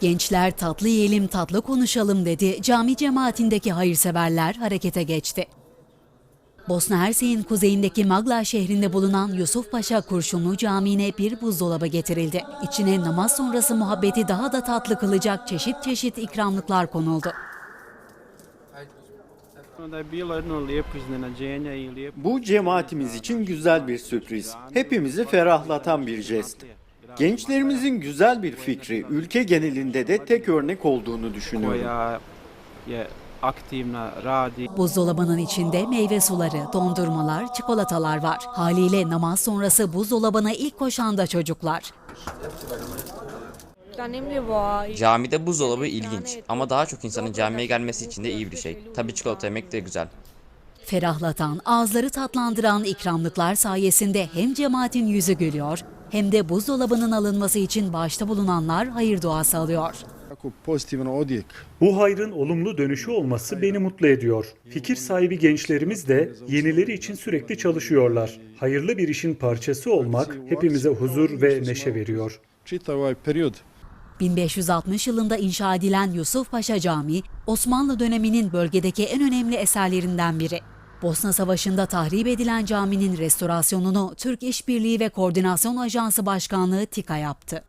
Gençler tatlı yiyelim tatlı konuşalım dedi. Cami cemaatindeki hayırseverler harekete geçti. Bosna Hersek'in kuzeyindeki Magla şehrinde bulunan Yusuf Paşa Kurşunlu Camii'ne bir buzdolabı getirildi. İçine namaz sonrası muhabbeti daha da tatlı kılacak çeşit çeşit ikramlıklar konuldu. Bu cemaatimiz için güzel bir sürpriz. Hepimizi ferahlatan bir jest. Gençlerimizin güzel bir fikri ülke genelinde de tek örnek olduğunu düşünüyorum. Buzdolabının içinde meyve suları, dondurmalar, çikolatalar var. Haliyle namaz sonrası buzdolabına ilk koşan da çocuklar. Camide buzdolabı ilginç ama daha çok insanın camiye gelmesi için de iyi bir şey. Tabii çikolata yemek de güzel. Ferahlatan, ağızları tatlandıran ikramlıklar sayesinde hem cemaatin yüzü gülüyor hem de buzdolabının alınması için başta bulunanlar hayır duası alıyor. Bu hayrın olumlu dönüşü olması beni mutlu ediyor. Fikir sahibi gençlerimiz de yenileri için sürekli çalışıyorlar. Hayırlı bir işin parçası olmak hepimize huzur ve neşe veriyor. čitav ovaj period 1560 yılında inşa edilen Yusuf Paşa Camii, Osmanlı döneminin bölgedeki en önemli eserlerinden biri. Bosna Savaşı'nda tahrip edilen caminin restorasyonunu Türk İşbirliği ve Koordinasyon Ajansı Başkanlığı TİKA yaptı.